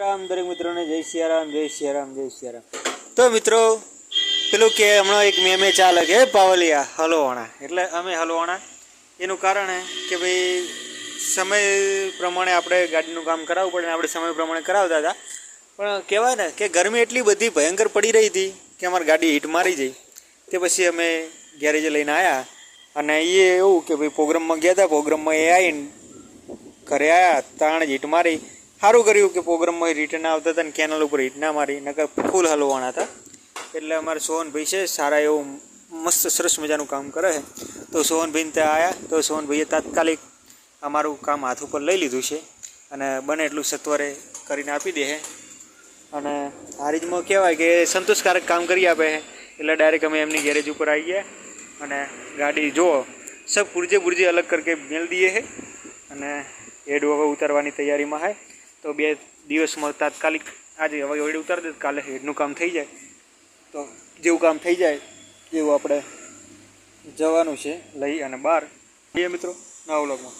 રામ દરેક મિત્રોને જય સિયારામ જય સિયારામ જય સિયારામ. તો મિત્રો, પેલું કે હમણાં એક મેમે ચાલે કે પાવલિયા, હલવાણા. એટલે અમે હલવાણા. એનું કારણ કે ભાઈ, સમય પ્રમાણે આપણે ગાડીનું કામ કરાવવું પડે આપણે સમય પ્રમાણે કરાવતા હતા. પણ કહેવાય ને કે ગરમી એટલી બધી ભયંકર પડી રહી હતી કે અમારી ગાડી હીટ મારી જઈ તે પછી અમે ગેરેજે લઈને આવ્યા અને એ એવું કે ભાઈ, પ્રોગ્રામમાં ગયા હતા, પ્રોગ્રામમાં એ આવીને ઘરે આવ્યા તાણ જ હીટ મારી. સારું કર્યું કે પ્રોગ્રામમાં રિટર્ન આવતા હતા ને કેનલ ઉપર હિટ ના મારી, નકર ફૂલ હલવાના હતા. એટલે અમારે સોહનભાઈ છે, સારા એવું મસ્ત સરસ મજાનું કામ કરે છે. તો સોહનભાઈને ત્યાં આવ્યા તો સોહનભાઈએ તાત્કાલિક અમારું કામ હાથ ઉપર લઈ લીધું છે અને બને એટલું સત્વરે કરીને આપી દે છે. અને આ રીતમાં કહેવાય કે સંતોષકારક કામ કરી આપે છે. એટલે ડાયરેક્ટ અમે એમની ગેરેજ ઉપર આવી ગયા અને ગાડી જુઓ, સબ પુરજે પુરજે અલગ કરકે મેળ દઈએ છે. અને હેડ હવે ઉતારવાની તૈયારીમાં છે. તો બે દિવસમાં તાત્કાલિક આજે હવે હેડ ઉતારી દે, કાલે હેડનું કામ થઈ જાય. તો જેવું કામ થઈ જાય, એવું આપણે જવાનું છે લઈ અને બહાર. બે મિત્રો નવા વ્લોગમાં.